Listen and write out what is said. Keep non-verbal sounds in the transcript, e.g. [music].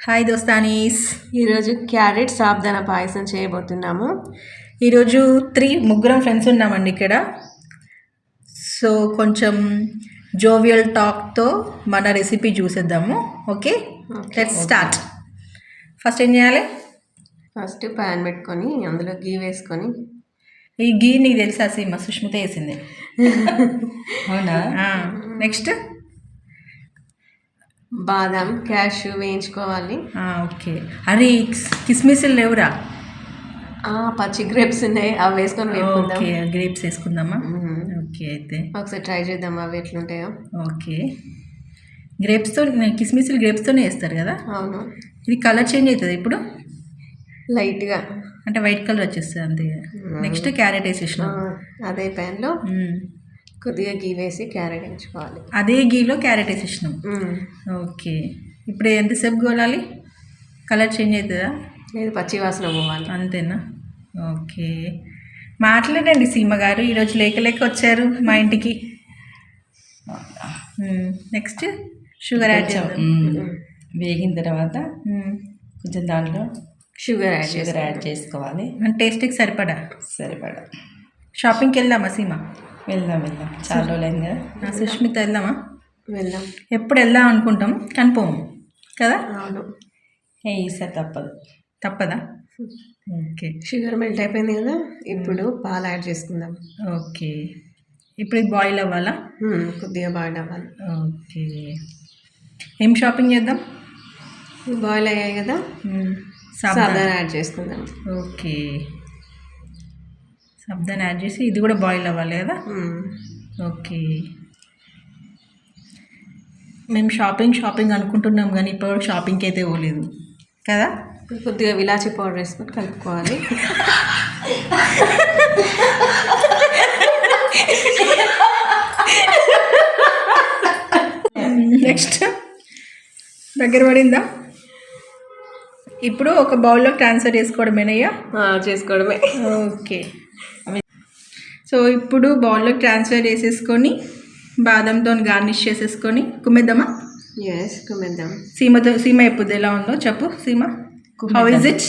Hi దోస్తానీస్. ఈరోజు carrot సాబ్దాన పాయసం చేయబోతున్నాము. ఈరోజు త్రీ ముగ్గురం ఫ్రెండ్స్ ఉన్నామండి ఇక్కడ. సో కొంచెం జోవియల్ టాక్తో మన రెసిపీ చూసేద్దాము. ఓకే? లెట్స్ స్టార్ట్ ఫస్ట్ ఏం చేయాలి? ఫస్ట్ ప్యాన్ పెట్టుకొని అందులో గీ వేసుకొని. ఈ గీ నీకు తెలుసా సీమ సుష్మిత వేసింది [laughs] అవునా? నెక్స్ట్ బాదం క్యాష్ వేయించుకోవాలి. ఓకే. అరే కిస్మిస్లు లేవురా? పచ్చి గ్రేప్స్ ఉన్నాయి. అవి వేసుకొని వేపుకుందాం. ఓకే గ్రేప్స్ వేసుకుందామా. ఓకే అయితే. ఒకసారి ట్రై చేద్దాం అవి ఎట్లుంటాయో. ఓకే. గ్రేప్స్తో కిస్మిస్లు గ్రేప్స్తోనే వేస్తారు కదా? అవును. ఇది కలర్ చేంజ్ అవుతుంది ఇప్పుడు? లైట్గా. అంటే వైట్ కలర్ వచ్చేస్తుంది అంతే. నెక్స్ట్ క్యారెట్ వేసేసినాం. అదే ప్యాన్లో. కొద్దిగా గీ వేసి క్యారెట్ వేయించుకోవాలి. అదే గీలో క్యారెట్ వేసేసినాం. ఓకే. ఇప్పుడు ఎంతసేపు గోలాలి? కలర్ చేంజ్ అవుతుందా? లేదు పచ్చి వాసన పోవాలి. అంతేనా? ఓకే. మాట్లాడండి సీమ గారు ఈరోజు లేక లేక వచ్చారు మా ఇంటికి. నెక్స్ట్ షుగర్ యాడ్ చేద్దాం. వేగిన తర్వాత. కొంచెం దాంట్లో షుగర్ యాడ్ షుగర్ యాడ్ చేసుకోవాలి. మన టేస్ట్కి సరిపడా? సరిపడా. షాపింగ్కి వెళ్దామా సీమ? వెళ్దాం వెళ్దాం. చాలా రోజులైంది కదా. సుష్మిత వెళ్దామా? వెళ్దాం. ఎప్పుడు వెళ్దాం అనుకుంటాం కనిపోము కదా? అవును. ఏ ఈసారి తప్పదు. తప్పదా? ఓకే. షుగర్ మెల్ట్ అయిపోయింది కదా ఇప్పుడు పాలు యాడ్ చేసుకుందాం. ఓకే. ఇప్పుడు ఇది బాయిల్ అవ్వాలా. కొద్దిగా బాయిల్ అవ్వాలి. ఓకే. ఏం షాపింగ్ చేద్దాం? బాయిల్ అయ్యాయి కదా సాధారణ యాడ్ చేసుకుందాం. ఓకే. సబ్దాన్ యాడ్ చేసి ఇది కూడా బాయిల్ అవ్వాలి కదా. ఓకే. మేము షాపింగ్ షాపింగ్ అనుకుంటున్నాం కానీ ఇప్పుడు షాపింగ్కి అయితే పోలేదు. కదా? ఇప్పుడు కొద్దిగా విలాచి పౌడర్ వేసుకొని కలుపుకోవాలి. [laughs] నెక్స్ట్. దగ్గర పడిందా? ఇప్పుడు ఒక బౌల్లో ట్రాన్స్ఫర్ చేసుకోవడమేనయ్యా చేసుకోవడమే. ఓకే. సో ఇప్పుడు బౌల్లో ట్రాన్స్ఫర్ చేసేసుకొని బాదంతో గార్నిష్ చేసేసుకొని కుమ్మేద్దామా? ఎస్ కుమ్మేద్దాం. సీమతో సీమ ఎప్పుడు ఎలా ఉందో చెప్పు సీమ. How is it